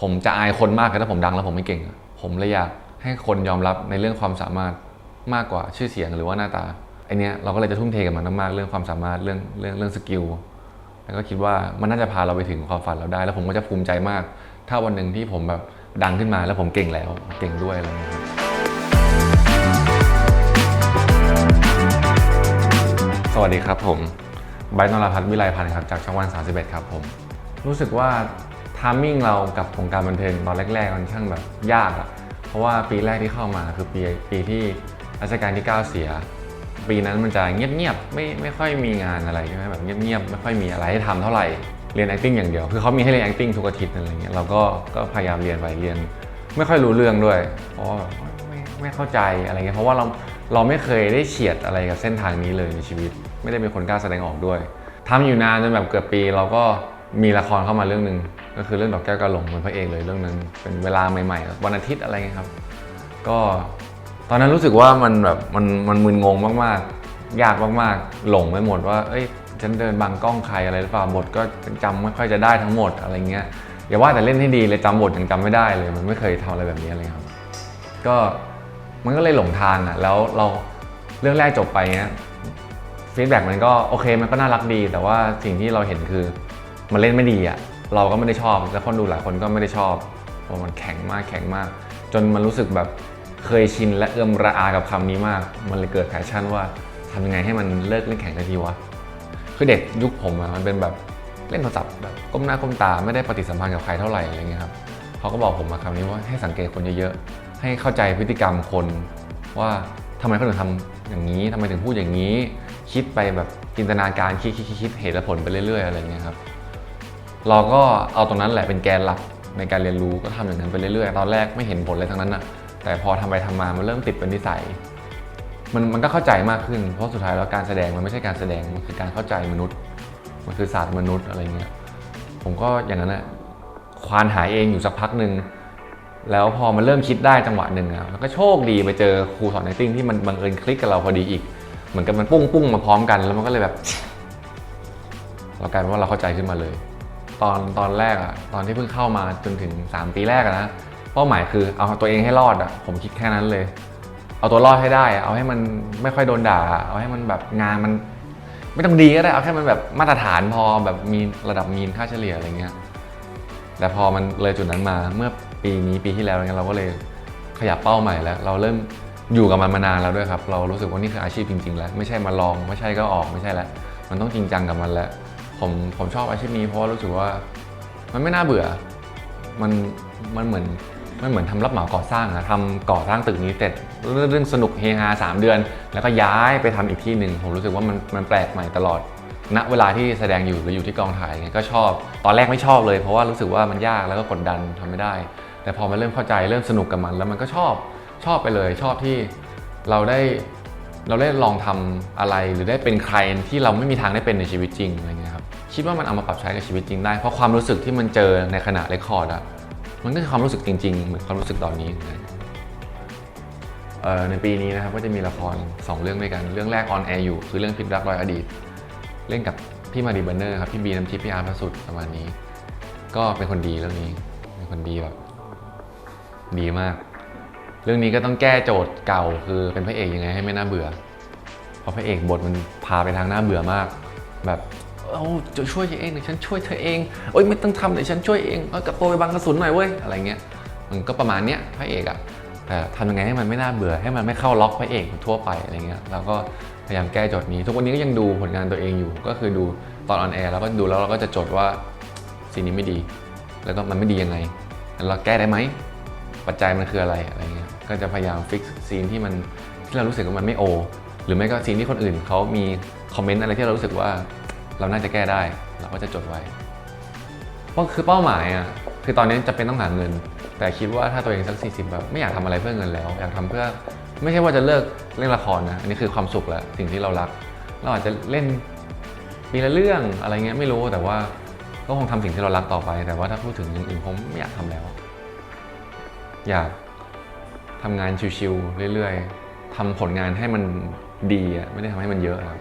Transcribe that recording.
ผมจะอายคนมากเลยถ้าผมดังแล้วผมไม่เก่ง ผมเลยอยากให้คนยอมรับในเรื่องความสามารถมากกว่าชื่อเสียงหรือว่าหน้าตาไอเนี้ยเราก็เลยจะทุ่มเทกับมันมากๆเรื่องความสามารถเรื่องเรื่องเรื่องสกิลแล้วก็คิดว่ามันน่าจะพาเราไปถึงความฝันเราได้ แล้วผมก็จะภูมิใจมาก ถ้าวันหนึ่งที่ผมแบบดังขึ้นมาแล้วผมเก่งแล้วเก่งด้วยอะไรเงี้ยสวัสดีครับผมไบร์นรพัฒน์วิไลพันธ์ครับจากช่องวัน 31 ครับผม รู้สึกว่า ทามมิ่งเรากับวงการบันเทิงตอนแรกๆมันช่างแบบยากอะเพราะว่าปีแรกที่เข้ามาคือปีปีที่รัชกาลที่ 9 เสีย ปีนั้นมันจะเงียบๆไม่ไม่ค่อยมีงานอะไรใช่ไหมแบบเงียบๆไม่ค่อยมีอะไรให้ทำเท่าไหร่เรียน acting อย่างเดียวคือเขามีให้เรียน acting ทุกอาทิตย์อะไรเงี้ยเราก็ก็พยายามเรียนไปเรียน ไม่ค่อยรู้เรื่องด้วยเพราะแบบไม่ไม่เข้าใจอะไรเงี้ยเพราะว่าเราเราไม่เคยได้เฉียดอะไรกับเส้นทางนี้เลยในชีวิต ไม่ได้เป็นคนกล้าแสดงออกด้วยทำอยู่นานจนแบบเกือบปีเราก็มีละครเข้ามาเรื่องหนึ่ง ก็คือเรื่องดอกแก้วกระหลงเป็นพระเอกเลยเรื่องนึงเป็นเวลาใหม่ๆวันอาทิตย์อะไรเงี้ยครับ ก็ตอนนั้นรู้สึกว่ามันแบบมันมันมึนงงมากๆ ยากมากๆ หลงไปหมดว่า เอ้ยฉันเดินบังกล้องใครอะไรหรือเปล่าบทก็จำไม่ค่อยจะได้ทั้งหมดอะไรเงี้ยอย่าว่าแต่เล่นให้ดีเลยจำบทยังจำไม่ได้เลย มันไม่เคยทำอะไรแบบนี้เลยครับ ก็มันก็เลยหลงทางอะแล้วเราเรื่องแรกจบไปเงี้ยฟีดแบ็กมันก็โอเคมันก็น่ารักดี แต่ว่าสิ่งที่เราเห็นคือมันเล่นไม่ดีอะ เราก็ไม่ได้ชอบ แล้วคนดูหลายคนก็ไม่ได้ชอบเพราะมันแข็งมากแข็งมาก จนมันรู้สึกแบบเคยชินและเอื้อมระอากับคำนี้มาก มันเลยเกิดแพชชั่นว่าทำยังไงให้มันเลิกเล่นแข็งสักทีวะคือเด็กยุคผมอะมันเป็นแบบเล่นโทรศัพท์แบบก้มหน้าก้มตาไม่ได้ปฏิสัมพันธ์กับใครเท่าไหร่อะไรเงี้ยครับเขาก็บอกผมมาคำนี้ว่าให้สังเกตคนเยอะๆ ให้เข้าใจพฤติกรรมคนว่าทำไมเขาถึงทำอย่างนี้ทำไมถึงพูดอย่างนี้ คิดไปแบบจินตนาการคิดคิดคิดคิดเหตุและผลไปเรื่อยๆอะไรเงี้ยครับ เราก็เอาตรงนั้นแหละเป็นแกนหลักในการเรียนรู้ก็ทำอย่างนั้นไปเรื่อยๆ ตอนแรกไม่เห็นผลอะไรทั้งนั้นนะแต่พอทำไปทำมามันเริ่มติดเป็นนิสัย มันมันก็เข้าใจมากขึ้น เพราะสุดท้ายแล้วการแสดงมันไม่ใช่การแสดง มันคือการเข้าใจมนุษย์ มันคือศาสตร์มนุษย์อะไรเงี้ย ผมก็อย่างนั้นแหละควานหาเองอยู่สักพักหนึ่งแล้วพอมันเริ่มคิดได้จังหวะหนึ่งอะแล้วก็โชคดีไปเจอครูสอน acting ที่มันบังเอิญคลิกกับเราพอดีอีก เหมือนกับมันปุ้งปุ้งมาพร้อมกัน แล้วมันก็เลยแบบ เรากลายเป็นว่าเราเข้าใจขึ้นมาเลย ตอนตอนแรกอะตอนที่เพิ่งเข้ามาจนถึง 3 ปีแรกอะนะเป้าหมายคือเอาตัวเองให้รอดอะผมคิดแค่นั้นเลย เอาตัวรอดให้ได้อะเอาให้มันไม่ค่อยโดนด่า เอาให้มันแบบงานมัน ไม่ต้องดีก็ได้เอาแค่มันแบบมาตรฐานพอแบบมีระดับมีนค่าเฉลี่ยอะไรเงี้ยแต่พอมันเลยจุดนั้นมาเมื่อปีนี้ปีที่แล้วเนี่ยเราก็เลยขยับเป้าใหม่แล้ว เราเริ่มอยู่กับมันมานานแล้วด้วยครับ เรารู้สึกว่านี่คืออาชีพจริง ๆ แล้ว ไม่ใช่มาลองไม่ใช่ก็ออกไม่ใช่แล้ว มันต้องจริงจังกับมันแล้ว ผมผมชอบอาชีพนี้เพราะว่ารู้สึกว่า มันไม่น่าเบื่อ มันมันเหมือนมันเหมือนทำรับเหมาก่อสร้างอะทำก่อสร้างตึกนี้เสร็จเรื่องเรื่องสนุกเฮฮาสามเดือน แล้วก็ย้ายไปทำอีกที่หนึ่งผมรู้สึกว่ามันมันแปลกใหม่ตลอดณเวลาที่แสดงอยู่หรืออยู่ที่กองถ่ายไงก็ชอบ ตอนแรกไม่ชอบเลยเพราะว่ารู้สึกว่ามันยากแล้วก็กดดันทำไม่ได้ แต่พอมันเริ่มเข้าใจเริ่มสนุกกับมัน แล้วมันก็ชอบชอบไปเลย ชอบที่เราได้เราได้ลองทำอะไรหรือได้เป็นใครที่เราไม่มีทางได้เป็นในชีวิตจริงอะไรเงี้ย คิดว่ามันเอามาปรับใช้กับชีวิตจริงได้ เพราะความรู้สึกที่มันเจอในขณะเรคคอร์ดอะมันก็คือความรู้สึกจริงๆ เหมือนความรู้สึกตอนนี้นกันเอ่อในปีนี้นะครับก็จะมีละคร 2 เรื่องด้วยกัน เรื่องแรกออนแอร์อยู่ คือเรื่องพิษรักรอยอดีต เล่นกับพี่มารีเบอร์เนอร์ครับ พี่บีน้ำทิพย์พี่อาร์พระสุดประมาณนี้ ก็เป็นคนดีเรื่องนี้ เป็นคนดีแบบดีมาก เรื่องนี้ก็ต้องแก้โจทย์เก่าคือเป็นพระเอกยังไงให้ไม่น่าเบื่อ เพราะพระเอกบทมันพาไปทางน่าเบื่อมาก แบบ เอาจะช่วยเธอเองเดี๋ยวฉันช่วยเธอเองโอ๊ยไม่ต้องทำเดี๋ยวฉันช่วยเองเอากระโปรงไปบังกระสุนหน่อยเว้ยอะไรเงี้ยมันก็ประมาณเนี้ยพระเอกอะแต่ทำยังไงให้มันไม่น่าเบื่อให้มันไม่เข้าล็อกพระเอกทั่วไปอะไรเงี้ยเราก็พยายามแก้โจทย์นี้ ทุกวันนี้ก็ยังดูผลงานตัวเองอยู่ ก็คือดูตอนออนแอร์แล้วก็ดูแล้วเราก็จะจดว่าซีนนี้ไม่ดี แล้วก็มันไม่ดียังไงเราแก้ได้ไหมปัจจัยมันคืออะไรอะไรเงี้ยก็จะพยายามฟิกซีนที่มันที่เรารู้สึกว่ามันไม่โอ หรือไม่ก็ซีนที่คนอื่นเขามีคอมเมนต์อะไรที่เรารู้สึกว่า เราน่าจะแก้ได้ เราก็จะจดไว้เพราะคือเป้าหมายอะคือตอนนี้จะเป็นต้องหาเงิน แต่คิดว่าถ้าตัวเองสัก 40 แบบไม่อยากทำอะไรเพื่อเงินแล้ว อยากทำเพื่อไม่ใช่ว่าจะเลิกเล่นละครนะ อันนี้คือความสุขแล้วสิ่งที่เรารัก เราอาจจะเล่นปีละเรื่องอะไรเงี้ยไม่รู้แต่ว่าก็คงทำสิ่งที่เรารักต่อไป แต่ว่าถ้าพูดถึงอย่างอื่นผมไม่อยากทำแล้ว อยากทำงานชิวๆเรื่อย ๆทำผลงานให้มันดีอะไม่ได้ทำให้มันเยอะครับ